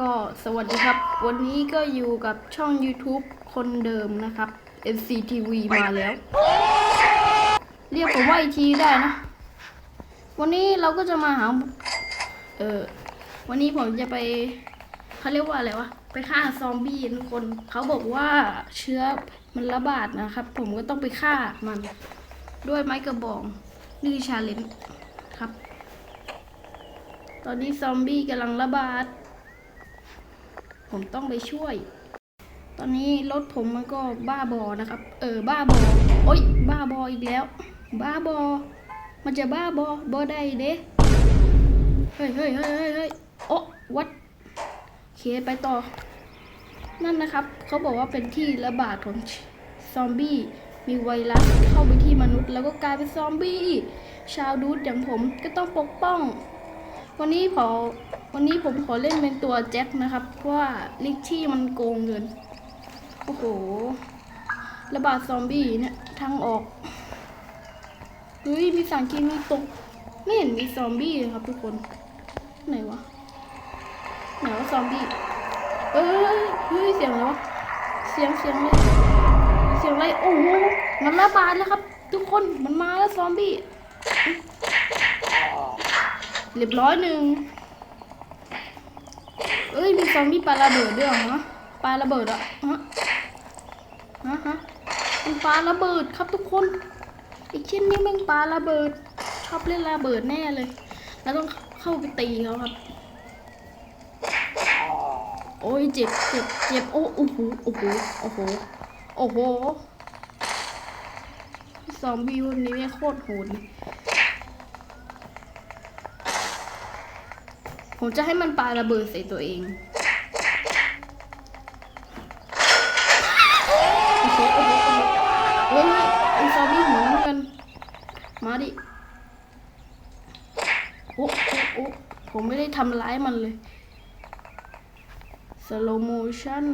ก็สวัสดีครับ วันนี้ก็อยู่กับช่อง YouTube คนเดิมนะครับ NCTV มาแล้ว เรียกผมว่าอีทีได้นะ วันนี้เราก็จะมาหา เออวันนี้ผมจะไปเขาเรียกว่าอะไรวะ ไปฆ่าซอมบี้ทุกคน เขาบอกว่าเชื้อมันระบาดนะครับ ผมก็ต้องไปฆ่ามัน ด้วยไม้กระบองนี่คือชาเลนจ์ครับ ตอนนี้ซอมบี้กำลังระบาด ผมต้องไปช่วย ตอนนี้รถผมมันก็บ้าบอนะครับ เออบ้าบอโอ๊ยบ้าบออีกแล้ว บ้าบอ มันจะบ้าบอบอได้เด้เฮ้ยเฮ้ยเฮ้ยเฮ้ยเฮ้ยโอ้วัดเคไปต่อ นั่นนะครับ เขาบอกว่าเป็นที่ระบาดของซอมบี้ มีไวรัสเข้าไปที่มนุษย์ แล้วก็กลายเป็นซอมบี้ ชาวดูดอย่างผมก็ต้องปกป้อง วันนี้พอวันนี้ผมขอเล่นเป็นตัวแจ็คนะครับ เพราะว่าลิกที่มันโกงเงิน โอ้โห ระบาดซอมบี้เนี่ยทางออกเฮ้ยมีสารเคมีตก ไม่เห็นมีซอมบี้เลยครับทุกคน ไหนวะ ไหนวะซอมบี้ เอ้ยเฮ้ยเสียงอะไรวะเสียงเสียงเลยเสียงอะไร โอ้โห มันระบาดแล้วครับ ทุกคน มันมาแล้วซอมบี้ เรียบร้อยหนึ่งเอ้ย มีซอมบี้ปลาระเบิดด้วยเหรอฮะปาระเบิดอะฮะฮะฮะมันปาระเบิดครับทุกคนไอ้ชิ้นนี้มันปลาระเบิดชอบเล่นระเบิดแน่เลย แล้วต้องเข้าไปตีเขาครับ โอ้ยเจ็บเจ็บเจ็บโอ้โอ้โหโอ้โหโอ้โหโอ้โหซอมบี้วันนี้แม่โคตรโหด ผมจะให้มันปาระเบิดใส่ตัวเองโอ้โหโอ้โหโอ้โหเฮ้ยไอ้ซอมบี้หัวเหมือนกันมาดิโอ้โอ้โอ้ผมไม่ได้ทำร้ายมันเลย slow motion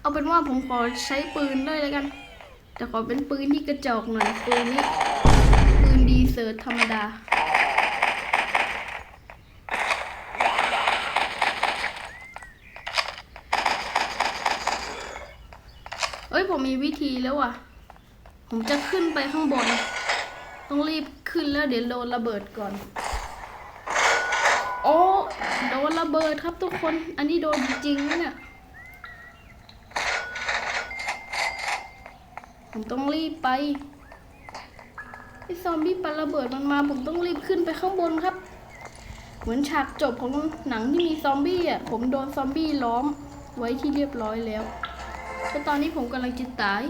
เอาเป็นว่าผมขอใช้ปืนด้วยแล้วกัน แต่ขอเป็นปืนที่กระจอกหน่อยปืนนี้ปืนดีเซิร์ธรรมดา ยผมมีวิธีแล้วอะ ผมจะขึ้นไปข้างบน ต้องรีบขึ้นแล้วเดี๋ยวโดนระเบิดก่อน โอ้โดนระเบิดครับทุกคน อันนี้โดนจริงนะเนี่ย ผมต้องรีบไปไอซอมบี้ปาระเบิดมันมา ผมต้องรีบขึ้นไปข้างบนครับ เหมือนฉากจบของหนังที่มีซอมบี้อะ ผมโดนซอมบี้ล้อมไว้ที่เรียบร้อยแล้ว แล้วตอนนี้ผมกำลังจะตาย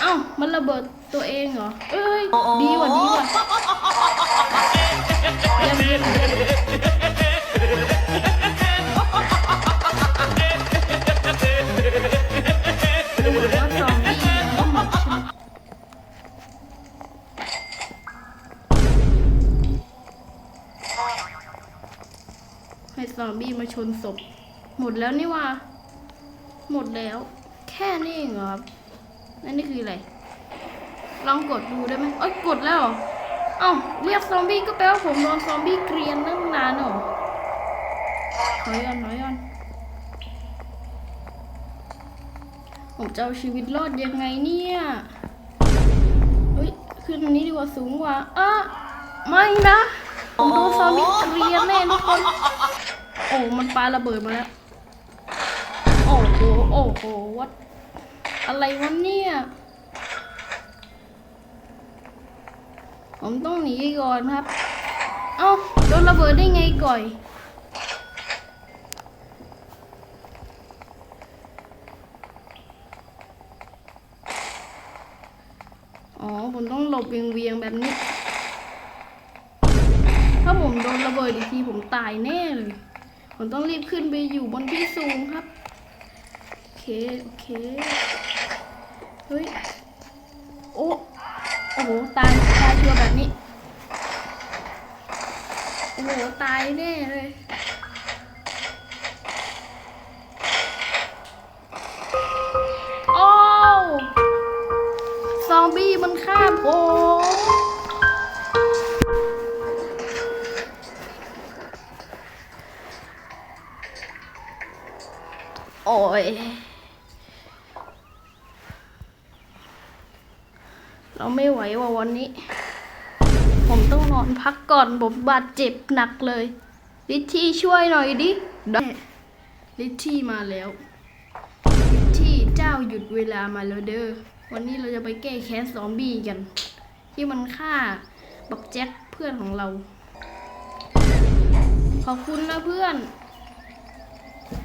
เอ้า มันระเบิดตัวเองเหรอ เอ้ย ดีกว่าดีกว่าเยี่ยมเยี่ยมเยี่ยมดูเหมือนว่าซอมบี้ยังไม่หมดใช่ไหมให้ซอมบี้มาชนศพ หมดแล้วนี่หว่า หมดแล้ว แค่นี้เองเหรอครับนั่นนี่คืออะไร ลองกดดูได้ไหมเอ้ยกดแล้วเอเอ้าเรียกซอมบี้ก็แปลว่าผมโดนซอมบี้เกรียนตั้งนานเหรอถอยก่อนถอยก่อนผมจะเอาชีวิตรอดยังไงเนี่ยเฮ้ยขึ้นนนี้ดีกว่าสูงกว่าอะไม่นะผมโดนซอมบี้เกรียนแน่ทุกคนโอ้มันปาระเบิดมาแล้วโอ้โห โอ้โหวัดอะไรวะเนี่ย ผมต้องหนีก่อนครับ เอ้าโดนระเบิดได้ไงก่อย อ๋อ ผมต้องหลบเวียงๆแบบนี้ ถ้าผมโดนระเบิดอีกทีผมตายแน่เลย ผมต้องรีบขึ้นไปอยู่บนที่สูงครับ เค โอเค เฮ้ย โอ้โอ้โห ตาย ตายชัวแบบนี้ โอ้โห ตายแน่เลย ว่ะวันนี้ ผมต้องนอนพักก่อนผมบาดเจ็บหนักเลย ลิชชี่ช่วยหน่อยดิได้ลิชชี่มาแล้วลิชชี่เจ้าหยุดเวลามาแล้วเด้อวันนี้เราจะไปแก้แค้นซอมบี้กัน ที่มันฆ่าบักแจ็คเพื่อนของเรา ขอบคุณนะเพื่อน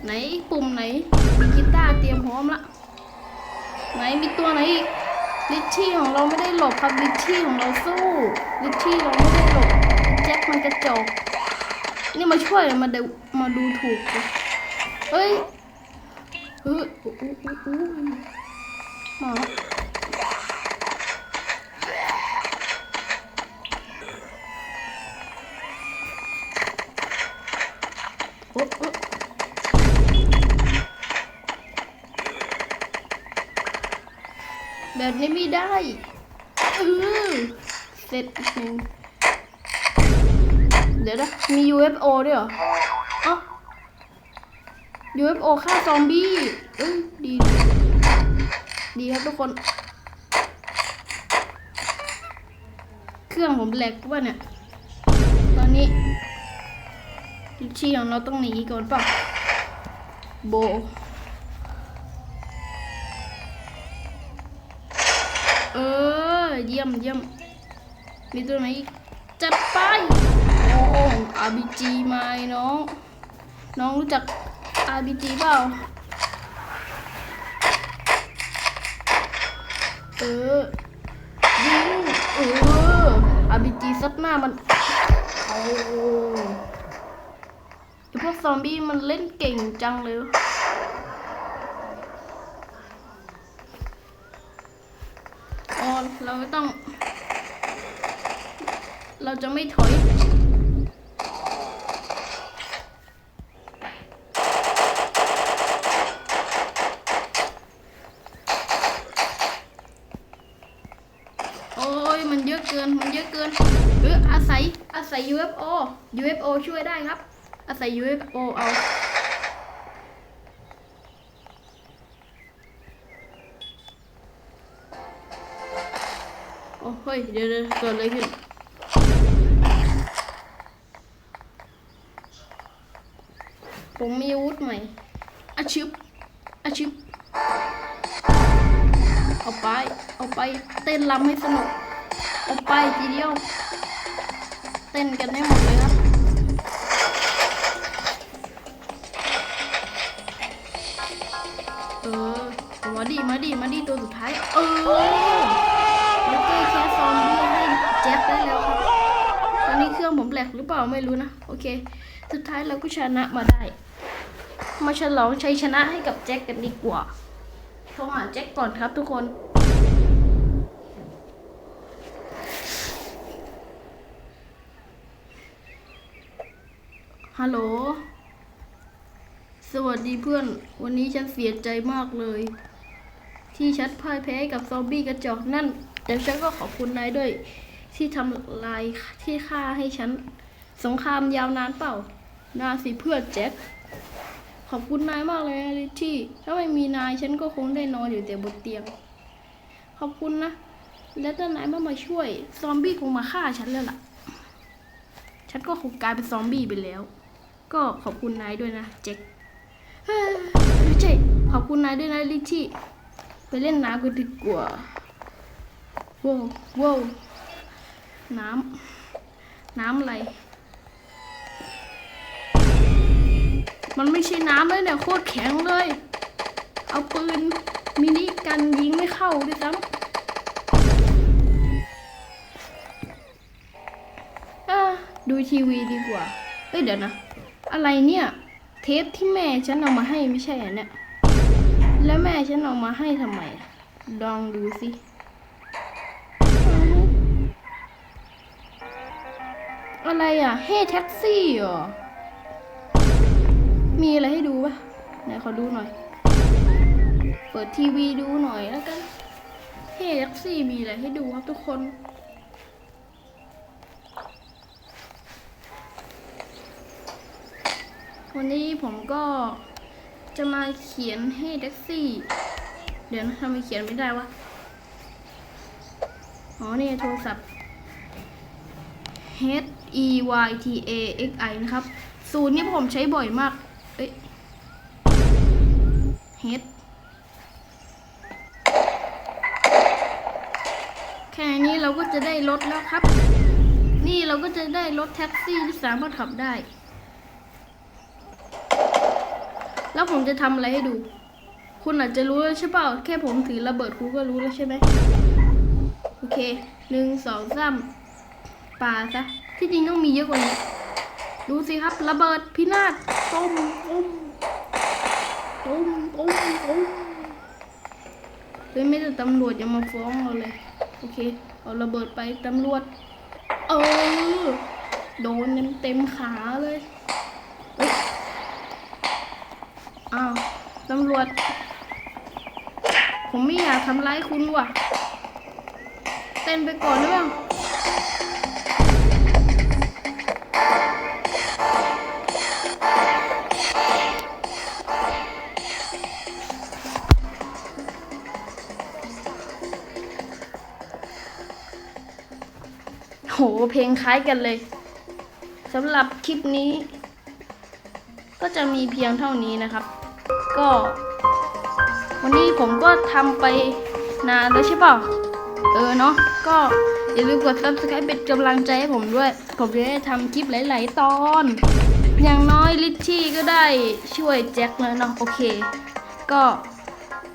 ไหนปุ่มไหนมีกีตาร์เตรียมพร้อมละ ไหนมีตัวไหนอีก ลิชชี่ของเราไม่ได้หลบครับลิชชี่ของเราสู้ลิชชี่เราไม่ได้หลบแจ็คมันกระจกนี่มาช่วยมาดูมาดูถูกเฮ้ยเฮ้ยอู้อู้อู้อู้หมา แบบนี้ไม่ได้เออเสร็จอีกหนึ่งเดี๋ยวนะมี UFO ด้วยเหรอเอ้า UFO ฆ่าซอมบี้เอ้ยดี ดีครับทุกคน เครื่องผมแหลกป่ะเนี่ย ตอนนี้ลิชชี่ของเราต้องหนีก่อนป่ะโบ เออ เยี่ยมเยี่ยมมีตัวไหนจัดไป โอ้ RBG มาไอ้น้อง น้องรู้จัก RBG เปล่า เออ ยิง เออ RBG ซัดหน้ามัน โอ้ไอพวกซอมบี้มันเล่นเก่งจังเลย อ๋อเราต้อง เราจะไม่ถอยโอ้ยมันเยอะเกินมันเยอะเกินเอออาศัยอาศัย UFO UFO ช่วยได้ครับ อาศัย UFO เอา ฮ้ยเดี๋ยวเดี๋ยวเกิดอะไรขึ้นผมมีอาวุธใหม่อาชิบอาชิบเอาไป เอาไป เต้นรำให้สนุก เอาไปทีเดียว เต้นกันได้หมดเลยครับ เออ มาดิมาดิมาดิตัวสุดท้าย เออ ลกหรือเปล่าไม่รู้นะ โอเค สุดท้ายเราก็ชนะมาได้ มาฉลองชัยชนะให้กับแจ็คกันดีกว่าโทรหาแจ็คก่อนครับทุกคนฮัลโหล สวัสดีเพื่อน วันนี้ฉันเสียใจมากเลย ที่ฉันพ่ายแพ้กับซอมบี้กระจอกนั่น แต่ฉันก็ขอบคุณนายด้วย ที่ทำลายที่ฆ่าให้ฉัน สงครามยาวนานเปล่า นาสิเพื่อนแจ็ค ขอบคุณนายมากเลยลิชี่ ถ้าไม่มีนายฉันก็คงได้นอนอยู่แต่บนเตียง ขอบคุณนะ แล้วถ้านายไม่มาช่วย ซอมบี้คงมาฆ่าฉันแล้วล่ะ ฉันก็คงกลายเป็นซอมบี้ไปแล้ว ก็ขอบคุณนายด้วยนะแจ็คเฮ้ยไม่ใช่ขอบคุณนายด้วยนะลิชี่ ไปเล่นน้ำกันดีกว่าว้าวว้าว น้ำ น้ำอะไร มันไม่ใช่น้ำเลยเนี่ยโคตรแข็งเลย เอาปืนมินิกันยิงไม่เข้าด้วยซ้ำดูทีวีดีกว่า เอ้ยเดี๋ยวนะ อะไรเนี่ย เทปที่แม่ฉันเอามาให้ไม่ใช่เนี่ย แล้วแม่ฉันเอามาให้ทำไม ลองดูสิ อะไรอะ เฮ้แท็กซี่เหรอ มีอะไรให้ดูปะไหนขอดูหน่อย เปิดทีวีดูหน่อยแล้วกัน เฮ้แท็กซี่มีอะไรให้ดูครับทุกคนวันนี้ผมก็จะมาเขียนให้แท็กซี่ เดี๋ยวนะทำไมเขียนไม่ได้วะ อ๋อ นี่โทรศัพท์ H E Y T A X I นะครับ ศูนย์นี้ผมใช้บ่อยมาก เอ้ย H แค่นี้เราก็จะได้รถแล้วครับ นี่เราก็จะได้รถแท็กซี่ที่สามารถขับได้ แล้วผมจะทำอะไรให้ดู คุณอาจจะรู้แล้วใช่เปล่า แค่ผมถือระเบิดคุณก็รู้แล้วใช่ไหม โอเค หนึ่งสองสามปาซะ ที่จริงต้องมีเยอะกว่านี้ ดูสิครับ ระเบิดพินาศต้มต้มต้มต้มต้มเฮ้ยไม่แต่ตำรวจยังมาฟ้องเราเลย โอเค เอาระเบิดไปตำรวจ เออ โดนเต็มเต็มขาเลยเฮ้ยอ้าวตำรวจ ผมไม่อยากทำร้ายคุณว่ะ เต้นไปก่อนหรือเป หเพลงคล้ายกันเลยสำหรับคลิปนี้ ก็จะมีเพียงเท่านี้นะครับ ก็ วันนี้ผมก็ทำไปนานแล้วใช่เปล่าเออเนาะก็อย่าลืมกด subscribe เป็นกำลังใจให้ผมด้วย ผมจะได้ทำคลิปหลาย ๆ ตอน อย่างน้อยลิชชี่ก็ได้ช่วยแจ็คแล้วเนาะโอเค ก็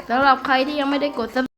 สำหรับใครที่ยังไม่ได้กด subscribe